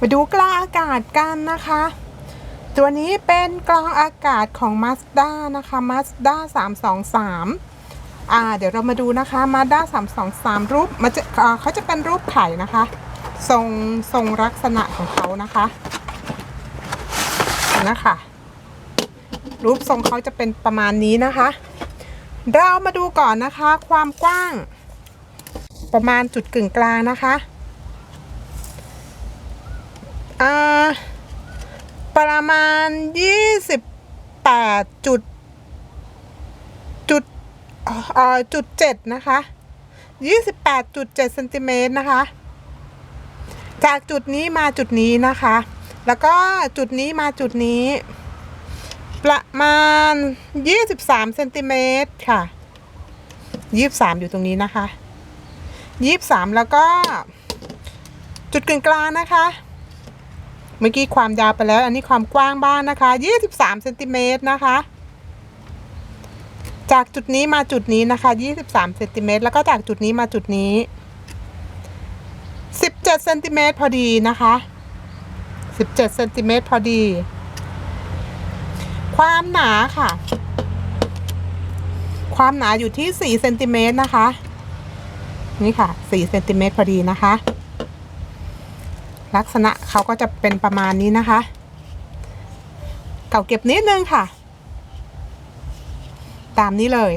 มาดูกรองอากาศกันนะคะ ตัวนี้เป็นกรองอากาศของ Mazda นะคะ Mazda 323อ่าเดี๋ยวเรามาดูนะคะ Mazda 323 รูปมันจะเขาจะเป็นรูปไข่นะคะ ทรงทรงลักษณะของเขานะคะนะคะรูปทรงเขาจะเป็นประมาณนี้นะคะ เรามาดูก่อนนะคะ ความกว้าง ประมาณจุดกึ่งกลางนะคะอ่า ประมาณ28จุดจุดเอ่อจุดเจ็ดนะคะ28.7เจ็ดเซนติเมตรนะคะ จากจุดนี้มาจุดนี้นะคะ แล้วก็จุดนี้มาจุดนี้ ประมาณ23เซนติเมตรค่ะ23อยู่ตรงนี้นะคะ23แล้วก็ จุดกึ่งกลางนะคะ เมื่อกี้ความยาวไปแล้ว อันนี้ความกว้างบ้างนะคะ 23เซนติเมตรนะคะ จากจุดนี้มาจุดนี้นะคะ 23เซนติเมตรแล้วก็จากจุดนี้มาจุดนี้ 17เซนติเมตรพอดีนะคะ 17เซนติเมตรพอดี ความหนาค่ะ ความหนาอยู่ที่4เซนติเมตรนะคะ นี่ค่ะ4เซนติเมตรพอดีนะคะ ลักษณะเขาก็จะเป็นประมาณนี้นะคะ เก่าเก็บนิดนึงค่ะ ตามนี้เลย